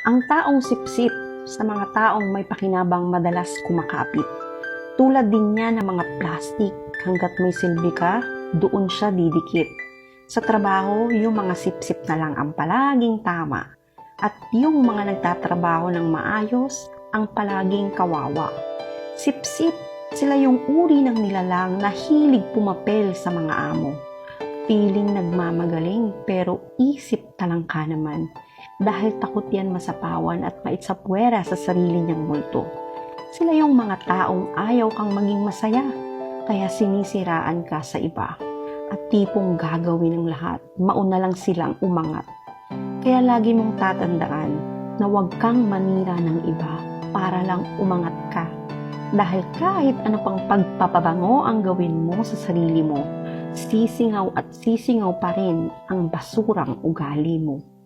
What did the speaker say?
Ang taong sipsip sa mga taong may pakinabang madalas kumakapit. Tulad din niya ng mga plastic, hanggat may silbi ka, doon siya didikit. Sa trabaho, yung mga sipsip na lang ang palaging tama. At yung mga nagtatrabaho ng maayos, ang palaging kawawa. Sipsip, sila yung uri ng nilalang na hilig pumapel sa mga amo. Piling nagmamagaling pero isip talangka naman dahil takot yan masapawan at maitsapwera sa sarili niyang multo. Sila yung mga taong ayaw kang maging masaya, kaya sinisiraan ka sa iba. At tipong gagawin ng lahat, mauna lang silang umangat. Kaya lagi mong tatandaan na huwag kang manira ng iba para lang umangat ka. Dahil kahit ano pang pagpapabango ang gawin mo sa sarili mo, sisingaw at sisingaw pa rin ang basurang ugali mo.